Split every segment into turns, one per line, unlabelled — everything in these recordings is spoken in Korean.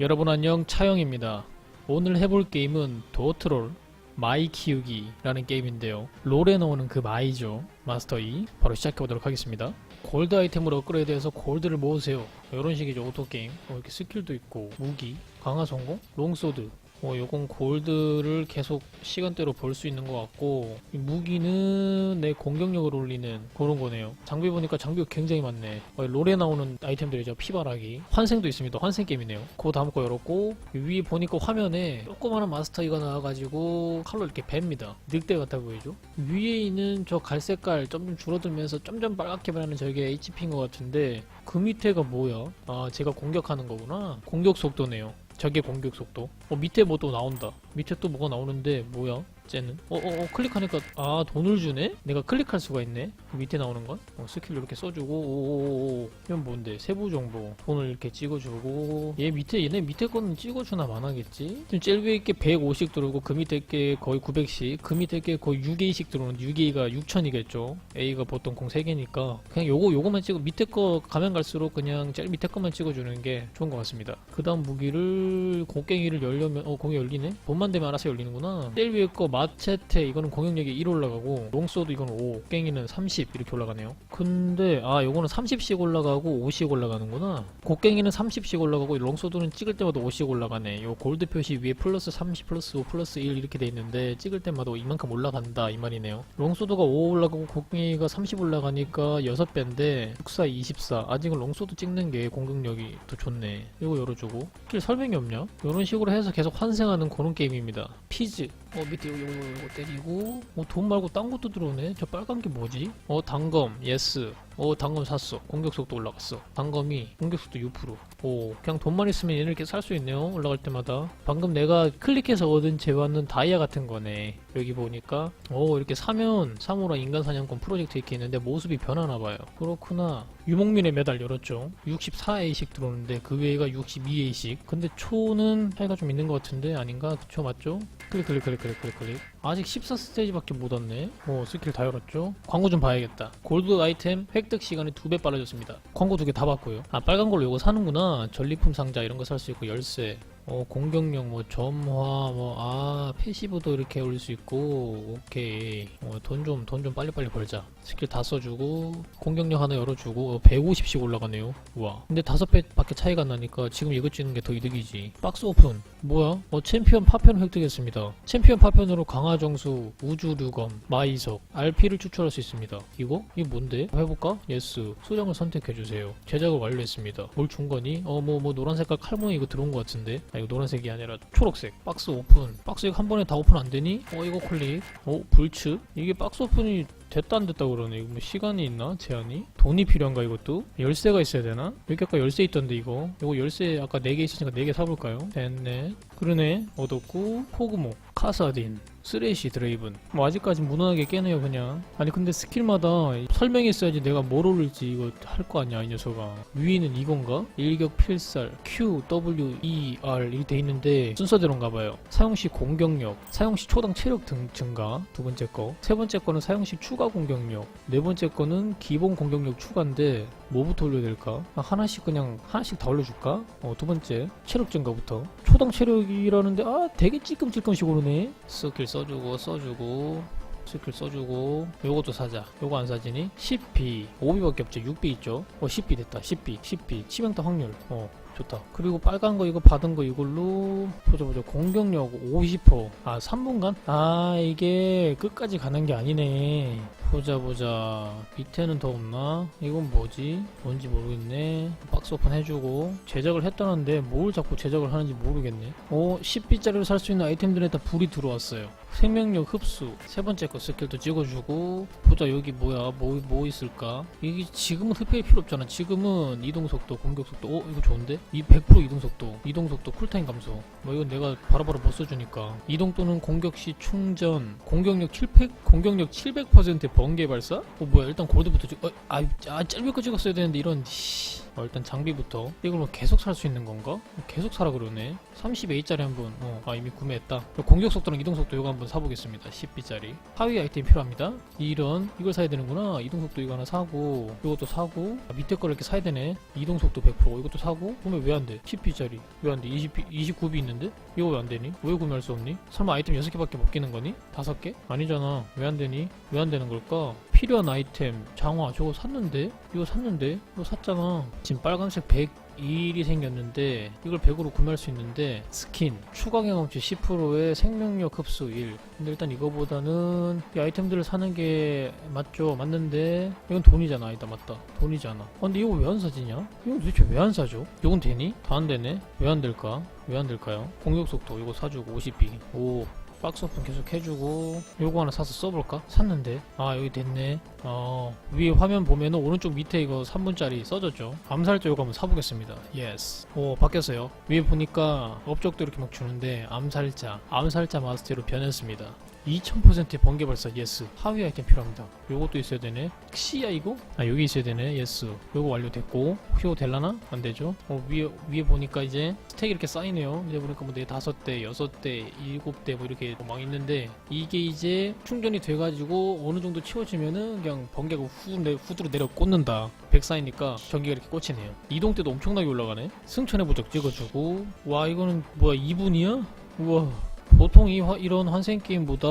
여러분 안녕 차영입니다. 오늘 해볼 게임은 도어트롤 마이 키우기 라는 게임인데요. 롤에 나오는 그 마이죠. 마스터 2 바로 시작해보도록 하겠습니다. 골드 아이템으로 업그레이드해서 골드를 모으세요. 이런 식이죠 오토게임. 어, 이렇게 스킬도 있고 무기, 강화 성공, 롱소드 어, 요건 골드를 계속 시간대로 볼수 있는 것 같고 이 무기는 내 공격력을 올리는 그런 거네요. 장비 보니까 장비가 굉장히 많네. 어, 롤에 나오는 아이템들이죠. 피바라기, 환생도 있습니다. 환생 게임이네요. 그 다음 거 열었고 위에 보니까 화면에 조그마한 마스터이가 나와가지고 칼로 이렇게 뱀니다. 늑대 같아 보이죠? 위에 있는 저 갈색깔 점점 줄어들면서 점점 빨갛게 변하는 저게 HP인 것 같은데 그 밑에가 뭐야? 아 제가 공격하는 거구나. 공격 속도네요. 저게 공격 속도. 어 밑에 뭐 또 나온다. 밑에 또 뭐가 나오는데 뭐야? 쟤는 어어어 클릭하니까 아 돈을 주네? 내가 클릭할 수가 있네. 그 밑에 나오는 건 어, 스킬 이렇게 써주고 오오오오 이건 뭔데 세부 정보 돈을 이렇게 찍어주고 얘 밑에 얘네 밑에 거는 찍어주나 만하겠지? 지금 제일 위에 게 150 들어오고 그 밑에 게 거의 900씩 그 밑에 게 거의 6A씩 들어오는 6A가 6000이겠죠. A가 보통 공 3개니까 그냥 요거 요거만 찍어 밑에 거 가면 갈수록 그냥 제일 밑에 거만 찍어주는 게 좋은 것 같습니다. 그 다음 무기를 곡괭이를 열려면 어 공이 열리네? 돈만 되면 알아서 열리는구나. 제일 위에 거 마체테 이거는 공격력이 1 올라가고 롱소드 이거는 5 곡괭이는 30 이렇게 올라가네요. 근데 아 요거는 30씩 올라가고 5씩 올라가는구나. 곡괭이는 30씩 올라가고 롱소드는 찍을 때마다 5씩 올라가네. 요 골드 표시 위에 플러스 30 플러스 5 플러스 1 이렇게 돼 있는데 찍을 때마다 이만큼 올라간다 이 말이네요. 롱소드가 5 올라가고 곡괭이가 30 올라가니까 6배인데 64 24 아직은 롱소드 찍는 게 공격력이 더 좋네. 이거 열어주고 길 설명이 없냐? 이런 식으로 해서 계속 환생하는 그런 게임입니다. 피즈 어 밑에 요거 요거 요거 때리고 어 돈 말고 딴 것도 들어오네. 저 빨간 게 뭐지? 어 단검. 예스 어 단검 샀어. 공격 속도 올라갔어. 단검이 공격 속도 6%오 그냥 돈만 있으면 얘를 이렇게 살 수 있네요. 올라갈 때마다. 방금 내가 클릭해서 얻은 재화는 다이아 같은 거네. 여기 보니까. 오 이렇게 사면 사무라 인간 사냥꾼 프로젝트 이렇게 있는데 모습이 변하나 봐요. 그렇구나. 유목민의 메달 열었죠. 64A씩 들어오는데 그 외가 62A씩 근데 초는 차이가 좀 있는 것 같은데 아닌가? 초 맞죠? 클릭 클릭 클릭 클릭 클릭 클릭 아직 14스테이지밖에 못 왔네. 뭐 스킬 다 열었죠? 광고 좀 봐야겠다. 골드 아이템 획득 시간이 두배 빨라졌습니다. 광고 두 개 다 봤고요. 아 빨간 걸로 이거 사는구나. 전리품 상자 이런 거 살 수 있고 열쇠. 어 공격력 뭐 점화 뭐 아 패시브도 이렇게 올릴 수 있고 오케이. 어, 돈좀 돈 좀 빨리빨리 벌자. 스킬 다 써주고 공격력 하나 열어주고 150씩 올라가네요. 우와. 근데 다섯 배 밖에 차이가 안 나니까 지금 이거 찍는 게 더 이득이지. 박스 오픈 뭐야? 어 챔피언 파편 획득했습니다. 챔피언 파편으로 강화정수 우주류검 마이석 RP를 추출할 수 있습니다. 이거? 이게 뭔데? 해볼까? 예스. 수정을 선택해주세요. 제작을 완료했습니다. 뭘 준 거니? 어 뭐 뭐 노란 색깔 칼모이 이거 들어온 것 같은데? 아 이거 노란색이 아니라 초록색. 박스 오픈. 박스 이거 한 번에 다 오픈 안 되니? 어 이거 클릭. 어 불츠? 이게 박스 오픈이 됐다 안 됐다 그러네. 이거 뭐 시간이 있나? 제한이? 돈이 필요한가 이것도? 열쇠가 있어야 되나? 여기 아까 열쇠 있던데 이거. 이거 열쇠 아까 4개 있으니까 4개 사볼까요? 됐네 그러네. 얻었고 포그모. 카사딘 쓰레쉬 드레이븐 뭐 아직까지 무난하게 깨네요 그냥. 아니 근데 스킬마다 설명했어야지 내가 뭘 오를지 이거 할 거 아니야 이 녀석아. 위에는 이건가? 일격 필살 Q, W, E, R 이렇게 돼 있는데 순서대로인가 봐요. 사용시 공격력 사용시 초당 체력 등 증가 두 번째 거 세 번째 거는 사용시 추가 공격력 네 번째 거는 기본 공격력 추가인데 뭐부터 올려야 될까? 아, 하나씩 그냥 하나씩 다 올려줄까? 어, 두 번째 체력 증가부터. 초당 체력이라는데 아 되게 찔끔찔끔씩 오르네. 스킬 써주고 써주고 스킬 써주고 요것도 사자. 요거 안 사지니? 10B 5B밖에 없지. 6B 있죠? 어 10B 됐다. 10B 10B 치명타 확률. 어 좋다. 그리고 빨간 거 이거 받은 거 이걸로 보자 보자. 공격력 50%아 3분간? 아 이게 끝까지 가는 게 아니네. 보자 보자. 밑에는 더 없나? 이건 뭐지? 뭔지 모르겠네. 박스 오픈 해주고. 제작을 했다는데 뭘 자꾸 제작을 하는지 모르겠네. 어 10B짜리로 살 수 있는 아이템들에 다 불이 들어왔어요 생명력 흡수. 세 번째 거 스킬도 찍어주고. 보자 여기 뭐야? 뭐, 뭐 있을까? 이게 지금은 흡혈이 필요 없잖아. 지금은 이동속도 공격속도. 어 이거 좋은데? 이 100% 이동속도. 이동속도 쿨타임 감소. 뭐 이건 내가 바로바로 못 써주니까. 이동 또는 공격 시 충전. 공격력 700 공격력 700% 번개 발사? 어 뭐야? 일단 골드부터 찍 어, 아, 아 짧게 거 찍었어야 되는데 이런 씨. 어, 일단 장비부터 이걸 뭐 계속 살 수 있는 건가? 계속 사라 그러네 30A짜리 한번 어, 아 이미 구매했다 공격 속도랑 이동 속도 이거 한번 사보겠습니다 10B짜리 하위 아이템 필요합니다 이런 이걸 사야 되는구나 이동 속도 이거 하나 사고 이것도 사고 아, 밑에 거를 이렇게 사야 되네 이동 속도 100% 이것도 사고 보면 왜안 돼? 10B짜리 왜 안 돼? 20B, 29B 있는데? 이거 왜 안 되니? 왜 구매할 수 없니? 설마 아이템 6개밖에 못 끼는 거니? 5개? 아니잖아 왜 안 되니? 왜 안 되는 걸까? 필요한 아이템 장화 저거 샀는데? 이거 샀는데? 이거 샀잖아 지금 빨간색 101이 생겼는데 이걸 100으로 구매할 수 있는데 스킨 추가 경험치 10%의 생명력 흡수 1 근데 일단 이거보다는 이 아이템들을 사는 게 맞죠 맞는데 이건 돈이잖아 아니다 맞다 돈이잖아 아, 근데 이거 왜 안 사지냐? 이건 도대체 왜 안 사죠? 이건 되니? 다 안 되네 왜 안 될까? 왜 안 될까요? 공격 속도 이거 사주고 50B 오 박스 오픈 계속 해주고 요거 하나 사서 써볼까? 샀는데. 아 여기 됐네. 어 위에 화면 보면은 오른쪽 밑에 이거 3분짜리 써졌죠. 암살자 요거 한번 사보겠습니다. 예스 오 바뀌었어요. 위에 보니까 업적도 이렇게 막 주는데 암살자 암살자 마스터로 변했습니다 2000%의 번개 발사 예스. 하위 아이템 필요합니다. 요것도 있어야 되네. C야 이거? 아 여기 있어야 되네. 예스. 요거 완료됐고. 이거 될라나? 안되죠. 어 위에 위에 보니까 이제 스택이 이렇게 쌓이네요. 이제 보니까 뭐 4, 5대, 6대, 7대 뭐 이렇게 막 있는데 이게 이제 충전이 돼가지고 어느 정도 치워지면은 그냥 번개가 후, 내, 후드로 내려 꽂는다. 100 쌓이니까 전기가 이렇게 꽂히네요. 이동 때도 엄청나게 올라가네. 승천의 부적 찍어주고. 와 이거는 뭐야? 2분이야? 우와 보통 이 화- 이런 환생 게임보다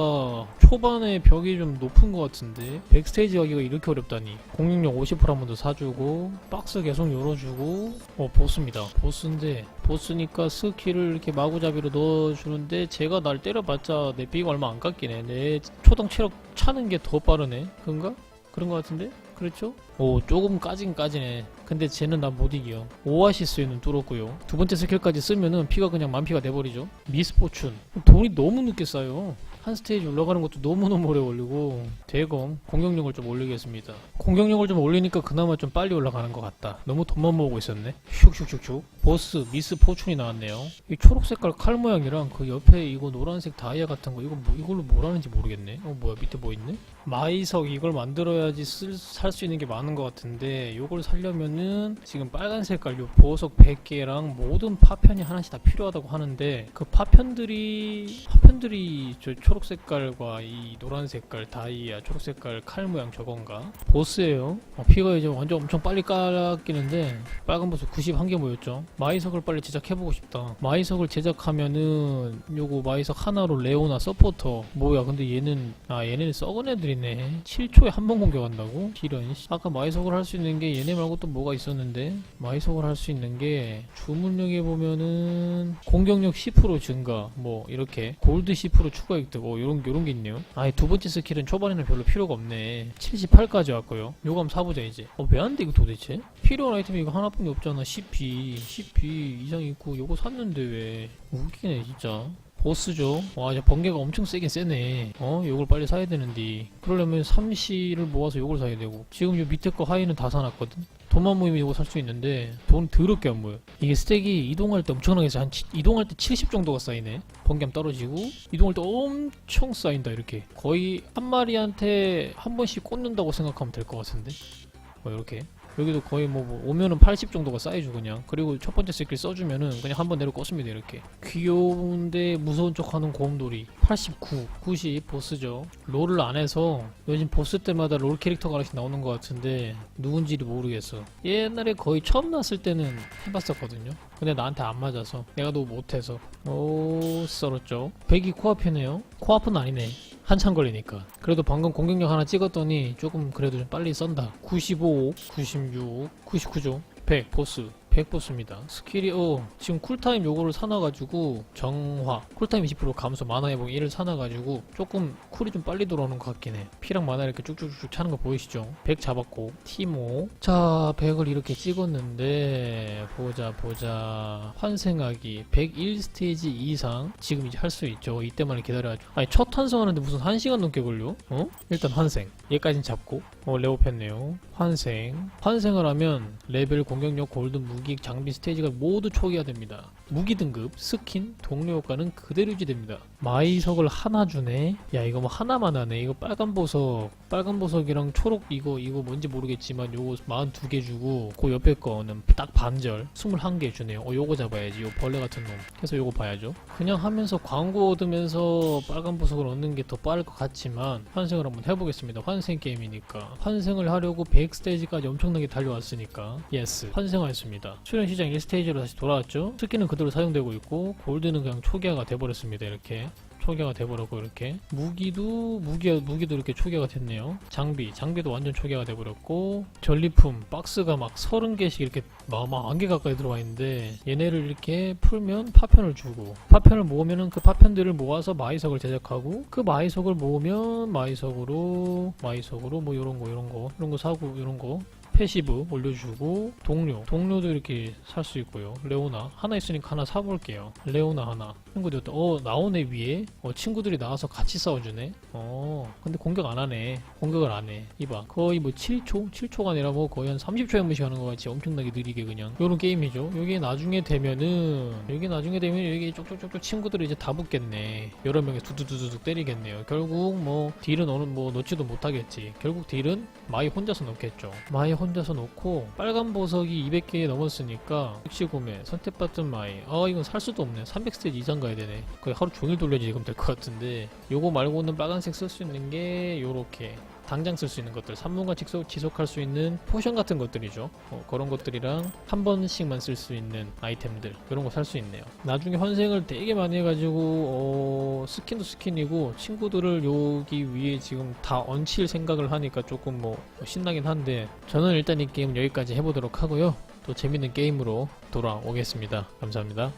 초반에 벽이 좀 높은 것 같은데 백스테이지 가기가 이렇게 어렵다니 공격력 50%한 번 더 사주고 박스 계속 열어주고 어 보스입니다 보스인데 보스니까 스킬을 이렇게 마구잡이로 넣어주는데 제가 날 때려봤자 내 비가 얼마 안 깎이네 내 초당 체력 차는 게 더 빠르네 그런가? 그런 것 같은데? 그렇죠? 오 조금 까진 까지네 근데 쟤는 나 못 이겨. 오아시스에는 뚫었고요. 두 번째 스킬까지 쓰면은 피가 그냥 만피가 돼버리죠. 미스포춘. 돈이 너무 늦게 쌓여 한 스테이지 올라가는 것도 너무너무 오래 걸리고 대검 공격력을 좀 올리겠습니다. 공격력을 좀 올리니까 그나마 좀 빨리 올라가는 것 같다. 너무 돈만 모으고 있었네. 슉슉슉슉. 보스 미스 포춘이 나왔네요. 이 초록 색깔 칼 모양이랑 그 옆에 이거 노란색 다이아 같은 거 이거 뭐, 이걸로 뭘 하는지 모르겠네. 어 뭐야 밑에 뭐 있네? 마이석 이걸 만들어야지 살 수 있는 게 많은 것 같은데 이걸 살려면은 지금 빨간 색깔 요 보석 100개랑 모든 파편이 하나씩 다 필요하다고 하는데 그 파편들이 파편들이 저 초록 색깔과 이 노란 색깔 다이아 초록 색깔 칼 모양 저건가? 보스예요. 어, 피가 이제 완전 엄청 빨리 깎이는데 빨간 보석 91개 모였죠. 마이석을 빨리 제작해보고 싶다. 마이석을 제작하면은 요거 마이석 하나로 레오나 서포터 뭐야? 근데 얘는 아 얘네는 썩은 애들이네. 7초에 한 번 공격한다고? 이런 씨. 아까 마이석을 할 수 있는 게 얘네 말고 또 뭐가 있었는데? 마이석을 할 수 있는 게 주문력에 보면은 공격력 10% 증가 뭐 이렇게. 골드 10% 추가 획득 어 요런 요런 게 있네요 아이 두 번째 스킬은 초반에는 별로 필요가 없네 78까지 왔고요 한번 사보자 이제 어 왜 안 돼 이거 도대체 필요한 아이템이 이거 하나뿐이 없잖아 10p 10p 이상 있고 요거 샀는데 왜 웃기네 진짜 보스죠. 와, 이제 번개가 엄청 세긴 세네. 어, 요걸 빨리 사야 되는데. 그러려면 3시를 모아서 요걸 사야 되고. 지금 요 밑에 거 하이는 다 사놨거든? 돈만 모이면 살 수 있는데, 돈 더럽게 안 모여. 이게 스택이 이동할 때 엄청나게 쌓, 한, 치- 이동할 때 70 정도가 쌓이네. 번개함 떨어지고, 이동할 때 엄청 쌓인다, 이렇게. 거의 한 마리한테 한 번씩 꽂는다고 생각하면 될 것 같은데? 뭐, 이렇게. 여기도 거의 뭐, 뭐 오면은 80 정도가 쌓이죠 그냥. 그리고 첫 번째 스킬 써주면은 그냥 한 번 내려 꽂습니다 이렇게. 귀여운데 무서운 척하는 곰돌이. 89 90 보스죠. 롤을 안 해서 요즘 보스 때마다 롤 캐릭터가 하나씩 나오는 것 같은데 누군지를 모르겠어. 옛날에 거의 처음 나왔을 때는 해봤었거든요. 근데 나한테 안 맞아서 내가 너무 못해서. 오 썰었죠. 백이 코앞이네요. 코앞은 아니네 한참 걸리니까. 그래도 방금 공격력 하나 찍었더니 조금 그래도 좀 빨리 썬다. 95 96 99죠 100 보스 100 보스입니다. 스킬이 어 지금 쿨타임 요거를 사놔가지고 정화 쿨타임 20% 감소 만화 회복 1을 사놔가지고 조금 쿨이 좀 빨리 돌아오는 것 같긴 해. 피랑 만화 이렇게 쭉쭉쭉 차는 거 보이시죠? 100 잡았고 티모. 자 100을 이렇게 찍었는데 보자 보자. 환생하기. 101 스테이지 이상 지금 이제 할 수 있죠. 이때만 기다려가지고. 아니 첫 환생하는데 무슨 1시간 넘게 걸려? 어? 일단 환생. 얘까진 잡고. 어 레오했네요. 환생. 환생을 하면 레벨 공격력 골드 무기 장비 스테이지가 모두 초기화 됩니다 무기 등급, 스킨, 동료 효과는 그대로 유지됩니다. 마이석을 하나 주네. 야 이거 뭐 하나만 하네. 이거 빨간 보석, 빨간 보석이랑 초록 이거 이거 뭔지 모르겠지만 요거 42개 주고 그 옆에 거는 딱 반절 21개 주네요. 어 요거 잡아야지. 요 벌레 같은 놈. 그래서 요거 봐야죠. 그냥 하면서 광고 얻으면서 빨간 보석을 얻는 게 더 빠를 것 같지만 환생을 한번 해보겠습니다. 환생 게임이니까 환생을 하려고 100스테이지까지 엄청나게 달려왔으니까 예스 환생하였습니다. 수련 시장 1스테이지로 다시 돌아왔죠. 스킨은 그대로 사용되고 있고 골드는 그냥 초기화가 돼버렸습니다. 이렇게 초기화가 돼버렸고 이렇게 무기도 무기 무기도 이렇게 초기화가 됐네요. 장비 장비도 완전 초기화가 돼버렸고 전리품 박스가 막 30개씩 이렇게 막 만개 가까이 들어와 있는데 얘네를 이렇게 풀면 파편을 주고 파편을 모으면은 그 파편들을 모아서 마이석을 제작하고 그 마이석을 모으면 마이석으로 마이석으로 뭐 이런 거 이런 거 이런 거 사고 이런 거 패시브 올려주고 동료. 동료도 이렇게 살 수 있고요. 레오나. 하나 있으니까 하나 사볼게요. 레오나 하나 친구들 어 나오네 위에. 어 친구들이 나와서 같이 싸워주네. 어 근데 공격 안 하네. 공격을 안해. 이봐. 거의 뭐 7초 7초가 아니라 뭐 거의 한 30초에 한 번씩 하는 것 같이 엄청나게 느리게 그냥. 요런 게임이죠. 요게 나중에 되면은 여기 나중에 되면 여기 쪽쪽쪽쪽 친구들이 이제 다 붙겠네. 여러 명이 두두두두둑 때리겠네요. 결국 뭐 딜은 어느 뭐 넣지도 못하겠지. 결국 딜은 마이 혼자서 넣겠죠. 마이 혼자서 놓고 빨간 보석이 200개 넘었으니까 즉시 구매 선택받은 마이. 아 이건 살 수도 없네. 300스테이지 이상 가야 되네. 거의 하루 종일 돌려지금 될것 같은데. 요거 말고는 빨간색 쓸 수 있는 게 요렇게 당장 쓸 수 있는 것들 3분간 지속, 지속할 수 있는 포션 같은 것들이죠. 어, 그런 것들이랑 한 번씩만 쓸 수 있는 아이템들 이런 거 살 수 있네요. 나중에 환생을 되게 많이 해가지고 어, 스킨도 스킨이고 친구들을 여기 위에 지금 다 얹힐 생각을 하니까 조금 뭐 신나긴 한데 저는 일단 이 게임 여기까지 해보도록 하고요. 또 재밌는 게임으로 돌아오겠습니다. 감사합니다